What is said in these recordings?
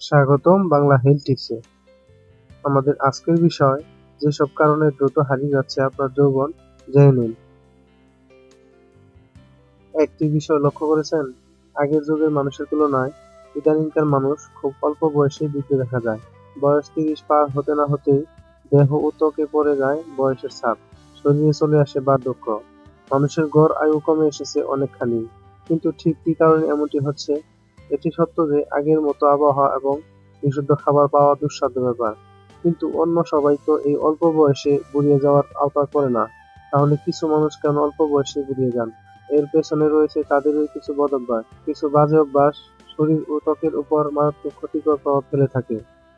স্বাগতম বাংলা হেলথ টিপসে। আমাদের আজকের বিষয়, যেসব কারণে দ্রুত হারিয়ে যাচ্ছে আপনার যৌবন, জেনে নিন। একটি বিষয় লক্ষ্য করেছেন? আগের যুগের মানুষের তুলনায় ইদানিংকার মানুষ খুব অল্প বয়সে বৃদ্ধি দেখা যায়। বয়স তিরিশ পার হতে না হতেই দেহ ও ত্বকে পড়ে যায় বয়সের ছাপ। শরীরে চলে আসে বার্ধক্য মানুষের গড় আয়ু কমে এসেছে অনেকখানি। কিন্তু ঠিক কী কারণে এমনটি হচ্ছে? এটি সত্য যে আগের মতো আবহাওয়া এবং বিশুদ্ধ খাবার পাওয়া দুঃসাধ্য ব্যাপার। কিন্তু অন্য সবাই তো এই অল্প বয়সে বুড়িয়ে যাওয়ার আওতায় পড়ে না। তাহলে কিছু মানুষ কেন অল্প বয়সে বুড়িয়ে যান? এর পেছনে রয়েছে তাদেরই কিছু বদ অভ্যাস কিছু বাজে অভ্যাস, শরীর ও ত্বকের উপর মারাত্মক ক্ষতিকর প্রভাব ফেলে থাকে,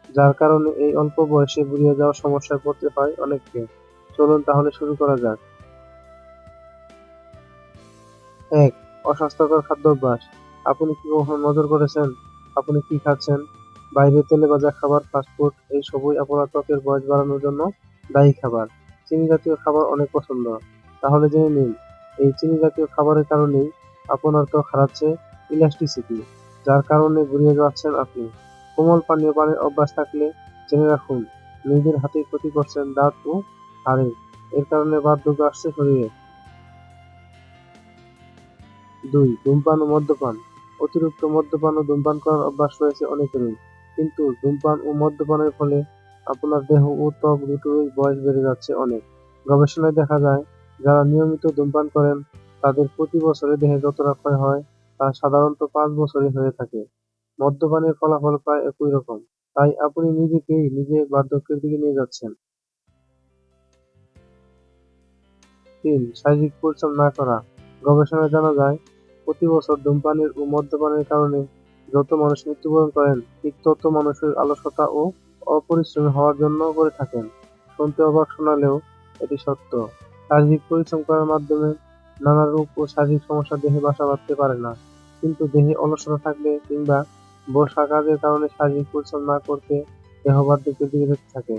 যার কারণে এই অল্প বয়সে বুড়িয়ে যাওয়ার সমস্যায় পড়তে হয় অনেককে। চলুন তাহলে শুরু করা যাক। এক, অস্বাস্থ্যকর খাদ্যাভ্যাস আপনি কি কখনো নজর করেছেন? আপনি কি খাচ্ছেন? বাইরে তেলে ভাজা খাবার ফাস্টফুড এই সবই আপনার ত্বকের বয়স বাড়ানোর জন্য দায়ী খাবার। চিনি জাতীয় খাবার অনেক পছন্দ। তাহলে জেনে নিন, এই চিনি জাতীয় খাবারের কারণেই আপনার ত্বক হারাচ্ছে ইলাস্টিসিটি যার কারণে ঘুরিয়ে যাচ্ছেন আপনি। কোমল পানীয় পানির অভ্যাস থাকলে জেনে রাখুন, নিজের হাতে ক্ষতি করছেন দাঁত ও হাড়ের এর কারণে বার্ধক্য আসছে শরীরে। দুই, ধূমপান ও মদ্যপান। অতিরিক্ত মদ্যপান ও ধূমপান করার অভ্যাস রয়েছে অনেকেরই। কিন্তু ধূমপান ও মদ্যপানের ফলে আপনার দেহ ও ত্বক দুটোরই বয়স বেড়ে যাচ্ছে অনেক। গবেষণায় দেখা যায়, যারা নিয়মিত ধূমপান করেন, তাদের প্রতি বছরে দেহে যতটা ক্ষয় হয়, তা সাধারণত পাঁচ বছরে হয়ে থাকে। মদ্যপানের ফলাফল প্রায় একই রকম, তাই আপনি নিজেকেই নিজে বার্ধক্যের দিকে নিয়ে যাচ্ছেন। তিন, শারীরিক পরিশ্রম না করা। গবেষণায় জানা যায় প্রতি বছর ধূমপানের ও মদ্যপানের কারণে যত মানুষ মৃত্যুবরণ করেন, ঠিক তত মানুষের অলসতা ও অপরিশ্রমী হওয়ার জন্য করে থাকেন। শুনতে অবাক শোনালেও এটি সত্য। শারীরিক পরিশ্রম করার মাধ্যমে নানা রোগ ও শারীরিক সমস্যা দেহে বাসা বাঁধতে পারে না। কিন্তু দেহে অলসতা থাকলে কিংবা বর্ষা কাজের কারণে শারীরিক পরিশ্রম না করতে দেহ বার্ধক্যের দিকে থাকে।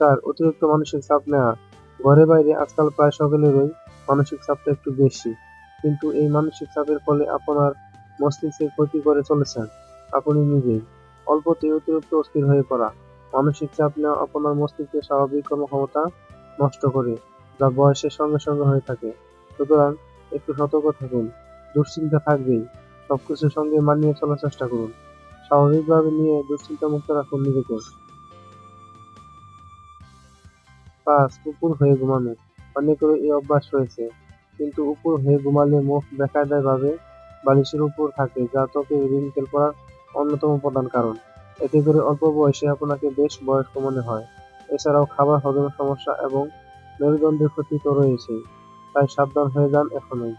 চার, অতিরিক্ত মানসিক চাপ নেওয়া। ঘরে বাইরে আজকাল প্রায় সকলেরই মানসিক চাপটা একটু বেশি। কিন্তু এই মানসিক চাপের ফলে আপনার মস্তিষ্কের ক্ষতি করে চলেছেন আপনি নিজেই। অল্পতে অতিরিক্ত অস্থির হয়ে পড়া। মানসিক চাপ নেওয়া আপনার মস্তিষ্কের স্বাভাবিক কর্মক্ষমতা নষ্ট করে, যা বয়সের সঙ্গে সঙ্গে হয়ে থাকে। সুতরাং একটু সতর্ক থাকুন, দুশ্চিন্তা থাকবেই। সবকিছুর সঙ্গে মানিয়ে চলার চেষ্টা করুন। স্বাভাবিকভাবে নিয়ে দুশ্চিন্তা মুক্ত রাখুন নিজেকে। পাঁচ, কুকুর হয়ে ঘুমানো। অনেকেরই এই অভ্যাস রয়েছে। কিন্তু উপর হয়ে ঘুমালে মুখ বেকায়দায় ভাবে বালিশের উপর থাকে, যা ত্বকে রিঙ্কেল পড়ার অন্যতম প্রধান কারণ। এতে করে অল্প বয়সে আপনাকে বেশ বয়স্ক মনে হয়। এছাড়াও খাবার হজমের সমস্যা এবং মেরুদণ্ডের ক্ষতি তো রয়েছে, তাই সাবধান হয়ে যান এখনই।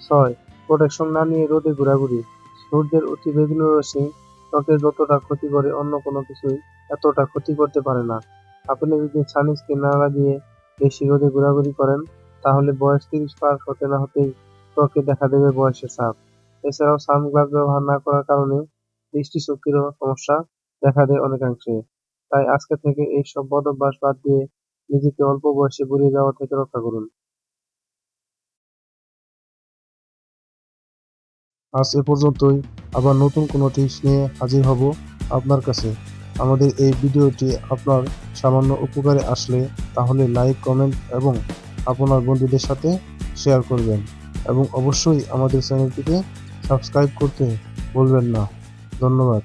ছয় প্রোটেকশন না নিয়ে রোদে ঘোরাঘুরি। সূর্যের অতি বেগুনি রশ্মি ত্বকের যতটা ক্ষতি করে, অন্য কোনো কিছুই এতটা ক্ষতি করতে পারে না। আপনি যদি সানস্ক্রিন না লাগিয়ে বেশি রোদে ঘোরাঘুরি করেন, তাহলে বয়স তিরিশ পার হতে না হতেই ত্বকে দেখা দেবে বয়সের ছাপ। এছাড়াও সানগ্লাস ব্যবহার না করার কারণে দৃষ্টিশক্তিরও সমস্যা দেখা দেয় অনেকাংশে। তাই আজকে থেকে এই সব বদ অভ্যাস বাদ দিয়ে নিজেকে অল্প বয়সে বুড়িয়ে যাওয়া থেকে রক্ষা করুন। আজ এ পর্যন্তই। আবার নতুন কোনো টিপস নিয়ে হাজির হব আপনার কাছে। আমাদের এই ভিডিওটি আপনার সামান্য উপকারে আসলে তাহলে লাইক, কমেন্ট এবং আপনার বন্ধুদের সাথে শেয়ার করবেন এবং অবশ্যই আমাদের চ্যানেলটিকে সাবস্ক্রাইব করতে ভুলবেন না। ধন্যবাদ।